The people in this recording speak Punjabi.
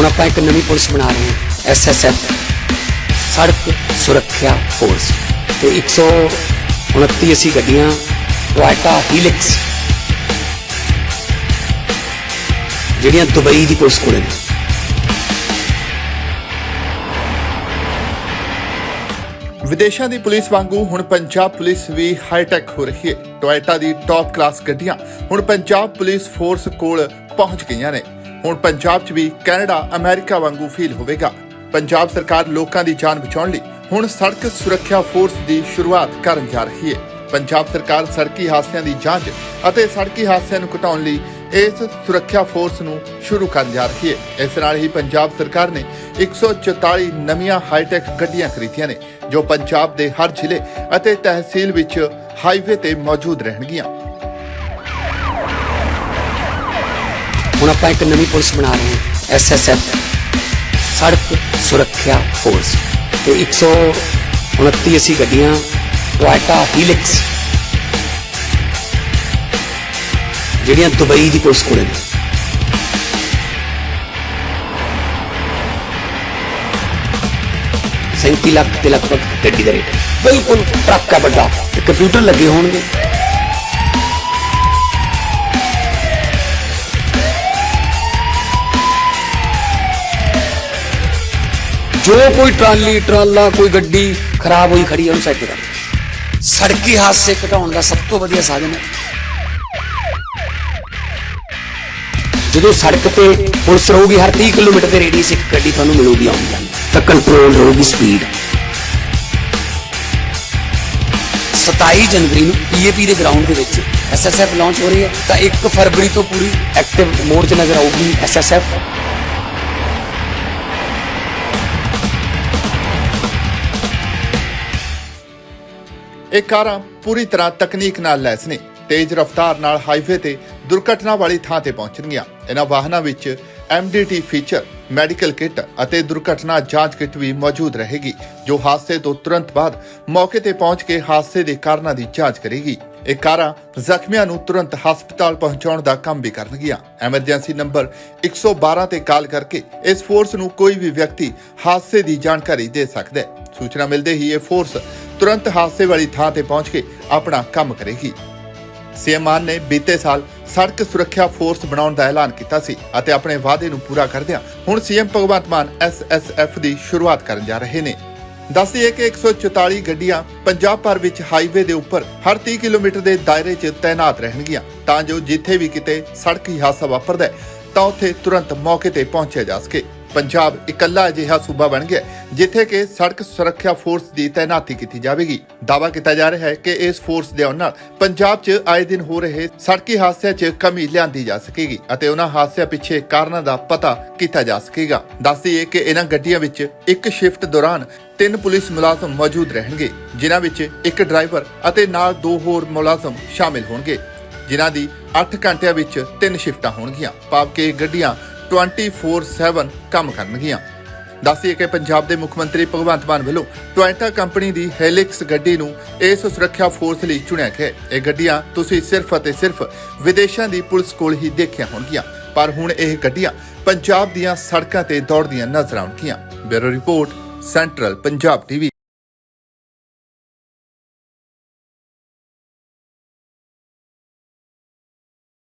ਹੁਣ ਆਪਾਂ ਇੱਕ ਨਵੀਂ ਪੁਲਿਸ ਬਣਾ ਰਹੇ ਹਾਂ ਐਸਐਸਐਫ ਸੜਕ ਸੁਰੱਖਿਆ ਫੋਰਸ ਤੇ 129 ਅਸੀਂ ਗੱਡੀਆਂ, ਟੋਇਟਾ ਹੀਲਿਕਸ, ਜਿਹੜੀਆਂ ਦੁਬਈ ਦੀ ਪੁਲਿਸ ਕੋਲੇ ਨੇ। ਵਿਦੇਸ਼ਾਂ ਦੀ ਪੁਲਿਸ ਵਾਂਗੂ ਹੁਣ ਪੰਜਾਬ ਪੁਲਿਸ ਵੀ ਹਾਈਟੈਕ ਹੋ ਰਹੀ ਹੈ। ਟੋਇਟਾ ਦੀ ਟੌਪ ਕਲਾਸ ਗੱਡੀਆਂ ਹੁਣ ਪੰਜਾਬ ਪੁਲਿਸ ਫੋਰਸ ਕੋਲ ਪਹੁੰਚ ਗਈਆਂ ਨੇ। ਹੁਣ ਪੰਜਾਬ 'ਚ ਵੀ ਕੈਨੇਡਾ ਅਮਰੀਕਾ ਵਾਂਗੂ ਫੀਲ ਹੋਵੇਗਾ। ਪੰਜਾਬ ਸਰਕਾਰ ਲੋਕਾਂ ਦੀ ਜਾਨ ਬਚਾਉਣ ਲਈ ਹੁਣ ਸੜਕ ਸੁਰੱਖਿਆ ਫੋਰਸ ਦੀ ਸ਼ੁਰੂਆਤ ਕਰਨ ਜਾ ਰਹੀ ਹੈ। ਪੰਜਾਬ ਸਰਕਾਰ ਸੜਕੀ ਹਾਦਸਿਆਂ ਦੀ ਜਾਂਚ ਅਤੇ ਸੜਕੀ ਹਾਦਸਿਆਂ ਨੂੰ ਘਟਾਉਣ ਲਈ ਇਸ ਸੁਰੱਖਿਆ ਫੋਰਸ ਨੂੰ ਸ਼ੁਰੂ ਕਰਨ ਜਾ ਰਹੀ ਹੈ। ਇਸ ਨਾਲ ਹੀ ਪੰਜਾਬ ਸਰਕਾਰ ਨੇ 144 ਨਵੀਆਂ ਹਾਈਟੈਕ ਗੱਡੀਆਂ ਖਰੀਦੀਆਂ ਨੇ, ਜੋ ਪੰਜਾਬ ਦੇ ਹਰ ਜ਼ਿਲ੍ਹੇ ਅਤੇ ਤਹਿਸੀਲ ਵਿੱਚ ਹਾਈਵੇ ਤੇ ਮੌਜੂਦ ਰਹਿਣਗੀਆਂ। ਹੁਣ ਆਪਾਂ ਇੱਕ ਨਵੀਂ ਪੁਲਿਸ ਬਣਾ ਰਹੇ ਹਾਂ ਐਸਐਸਐਫ ਸੜਕ ਸੁਰੱਖਿਆ ਫੋਰਸ ਤੇ 129 ਅਸੀਂ ਗੱਡੀਆਂ, ਟੋਇਟਾ ਹੀਲਿਕਸ। ਜਿਹੜੀਆਂ ਦੁਬਈ ਦੀ ਪੁਲਿਸ ਕੋਲੇ ਨੇ। ਸੈਂਤੀ ਲੱਖ ਤੇ ਲਗਭਗ ਗੱਡੀ ਦਾ ਰੇਟ। ਬਿਲਕੁਲ ਟਰੱਕ ਹੈ ਵੱਡਾ। ਤੇ ਕੰਪਿਊਟਰ ਲੱਗੇ ਹੋਣਗੇ। ਜੋ ਕੋਈ ਟਰਾਲੀ, ਟਰਾਲਾ, ਕੋਈ ਗੱਡੀ ਖਰਾਬ ਹੋਈ ਖੜੀ ਹੈ ਉਹਨੂੰ ਸੈੱਟ ਕਰ। ਸੜਕੀ ਹਾਦਸੇ ਘਟਾਉਣ ਦਾ ਸਭ ਤੋਂ ਵਧੀਆ ਸਾਧਨ ਹੈ। ਜਦੋਂ ਸੜਕ ਤੇ ਪੁਲਿਸ ਰਹੂਗੀ, ਹਰ 30 ਕਿਲੋਮੀਟਰ ਦੇ ਰੇਡੀਅਸ ਇੱਕ ਗੱਡੀ ਤੁਹਾਨੂੰ ਮਿਲੂਗੀ ਆਉਂਦੀ ਤਾਂ ਕੰਟਰੋਲ ਰਹੂਗੀ ਸਪੀਡ 27 ਜਨਵਰੀ ਨੂੰ ਪੀਏਪੀ ਦੇ ਗਰਾਊਂਡ ਦੇ ਵਿੱਚ ਐਸਐਸਐਫ ਲਾਂਚ ਹੋ ਰਹੀ ਹੈ। ਤਾਂ 1 ਫਰਵਰੀ ਤੋਂ ਪੂਰੀ ਐਕਟਿਵ ਮੋਡ 'ਚ ਨਜ਼ਰ ਆਊਗੀ ਐਸਐਸਐਫ ਇਹ ਕਾਰਾਂ ਪੂਰੀ ਤਰ੍ਹਾਂ ਤਕਨੀਕ ਨਾਲ ਲੈਸ ਨੇ। ਤੇਜ਼ ਰਫ਼ਤਾਰ ਨਾਲ ਹਾਈਵੇ ਤੇ ਦੁਰਘਟਨਾ ਵਾਲੀ ਥਾਂ ਤੇ ਪਹੁੰਚਣਗੀਆਂ। ਇਹਨਾਂ ਵਾਹਨਾਂ ਵਿੱਚ MDT ਫੀਚਰ ਮੈਡੀਕਲ ਕਿੱਟ ਅਤੇ ਦੁਰਘਟਨਾ ਜਾਂਚ ਕਿੱਟ ਵੀ ਮੌਜੂਦ ਰਹੇਗੀ, ਜੋ ਹਾਦਸੇ ਤੋਂ ਤੁਰੰਤ ਬਾਅਦ ਮੌਕੇ ਤੇ ਪਹੁੰਚ ਕੇ ਹਾਦਸੇ ਦੇ ਕਾਰਨਾਂ ਦੀ ਜਾਂਚ ਕਰੇਗੀ। ਇਹ ਕਾਰਾਂ ਜ਼ਖਮੀਆਂ ਨੂੰ ਤੁਰੰਤ ਹਸਪਤਾਲ ਪਹੁੰਚਾਉਣ ਦਾ ਕੰਮ ਵੀ ਕਰਨਗੀਆਂ। ਐਮਰਜੈਂਸੀ ਨੰਬਰ 112 ਤੇ ਕਾਲ ਕਰਕੇ ਇਸ ਫੋਰਸ ਨੂੰ ਕੋਈ ਵੀ ਵਿਅਕਤੀ ਹਾਦਸੇ ਦੀ ਜਾਣਕਾਰੀ ਦੇ ਸਕਦਾ ਹੈ। ਸੂਚਨਾ ਮਿਲਦੇ ਹੀ ਇਹ ਫੋਰਸ ਤੁਰੰਤ ਹਾਦਸੇ ਵਾਲੀ ਥਾਂ ਤੇ ਪਹੁੰਚ ਕੇ ਆਪਣਾ ਕੰਮ ਕਰੇਗੀ। ਸੀਐਮ ਮਾਨ ਨੇ ਬੀਤੇ ਸਾਲ ਸੜਕ ਸੁਰੱਖਿਆ ਫੋਰਸ ਬਣਾਉਣ ਦਾ ਐਲਾਨ ਕੀਤਾ ਸੀ ਅਤੇ ਆਪਣੇ ਵਾਅਦੇ ਨੂੰ ਪੂਰਾ ਕਰਦਿਆਂ ਹੁਣ ਸੀਐਮ ਭਗਵੰਤ ਮਾਨ ਐਸਐਸਐਫ ਦੀ ਸ਼ੁਰੂਆਤ ਕਰਨ ਜਾ ਰਹੇ ਨੇ। ਦੱਸਦੀਏ ਕਿ 144 ਗੱਡੀਆਂ ਪੰਜਾਬ ਭਰ ਵਿੱਚ ਹਾਈਵੇ ਦੇ ਉੱਪਰ ਹਰ 30 ਕਿਲੋਮੀਟਰ ਦੇ ਦਾਇਰੇ 'ਚ ਤਾਇਨਾਤ ਰਹਿਣਗੀਆਂ। ਤਾਂ ਜੋ ਜਿੱਥੇ ਵੀ ਕਿਤੇ ਸੜਕੀ ਹਾਦਸਾ ਵਾਪਰਦਾ ਹੈ, ਤਾਂ ਉੱਥੇ ਤੁਰੰਤ ਮੌਕੇ ਤੇ ਪਹੁੰਚਿਆ ਜਾ ਸਕੇ। ਪੰਜਾਬ ਇਕੱਲਾ ਅਜਿਹਾ ਸੂਬਾ ਬਣ ਗਿਆ ਹੈ, ਜਿੱਥੇ ਕਿ ਸੜਕ ਸੁਰੱਖਿਆ ਫੋਰਸ ਦੀ ਤਾਇਨਾਤੀ ਕੀਤੀ ਜਾਵੇਗੀ। ਦਾਅਵਾ ਕੀਤਾ ਜਾ ਰਿਹਾ ਹੈ ਕਿ ਇਸ ਫੋਰਸ ਦੇ ਆਉਣ ਨਾਲ ਪੰਜਾਬ 'ਚ ਆਏ ਦਿਨ ਹੋ ਰਹੇ ਸੜਕੀ ਹਾਦਸਿਆਂ 'ਚ ਕਮੀ ਲਿਆਂਦੀ ਜਾ ਸਕੇਗੀ ਅਤੇ ਉਹਨਾਂ ਹਾਦਸਿਆਂ ਪਿੱਛੇ ਕਾਰਨਾਂ ਦਾ ਪਤਾ ਕੀਤਾ ਜਾ ਸਕੇਗਾ। ਦੱਸਦੀਏ ਕਿ ਇਹਨਾਂ ਗੱਡੀਆਂ ਵਿੱਚ ਇੱਕ ਸ਼ਿਫਟ ਦੌਰਾਨ ਤਿੰਨ ਪੁਲਿਸ ਮੁਲਾਜ਼ਮ ਮੌਜੂਦ ਰਹਿਣਗੇ ਜਿਨ੍ਹਾਂ ਵਿੱਚ ਇੱਕ ਡਰਾਈਵਰ ਅਤੇ ਨਾਲ ਦੋ ਹੋਰ ਮੁਲਾਜ਼ਮ ਸ਼ਾਮਿਲ ਹੋਣਗੇ ਜਿਨ੍ਹਾਂ ਦੀ 8 ਘੰਟਿਆਂ ਵਿੱਚ ਤਿੰਨ ਸ਼ਿਫਟਾਂ ਹੋਣਗੀਆਂ। ਭਾਵ ਕਿ ਗੱਡੀਆਂ 24/7 ਕੰਮ ਕਰਨਗੀਆਂ। ਦੱਸੀਏ ਕਿ ਪੰਜਾਬ ਦੇ ਮੁੱਖ ਮੰਤਰੀ ਭਗਵੰਤ ਮਾਨ ਵੱਲੋਂ ਟੋਇਟਾ ਕੰਪਨੀ ਦੀ ਹੈਲਿਕਸ ਗੱਡੀ ਨੂੰ ਇਸ ਸੁਰੱਖਿਆ ਫੋਰਸ ਲਈ ਚੁਣਿਆ ਗਿਆ। ਇਹ ਗੱਡੀਆਂ ਤੁਸੀਂ ਸਿਰਫ ਅਤੇ ਸਿਰਫ ਵਿਦੇਸ਼ਾਂ ਦੀ ਪੁਲਿਸ ਕੋਲ ਹੀ ਦੇਖੀਆਂ ਹੋਣਗੀਆਂ। ਪਰ ਹੁਣ ਇਹ ਗੱਡੀਆਂ ਪੰਜਾਬ ਦੀਆਂ ਸੜਕਾਂ ਤੇ ਦੌੜਦੀਆਂ ਨਜ਼ਰ ਆਉਣਗੀਆਂ। Bureau report, central Punjab TV.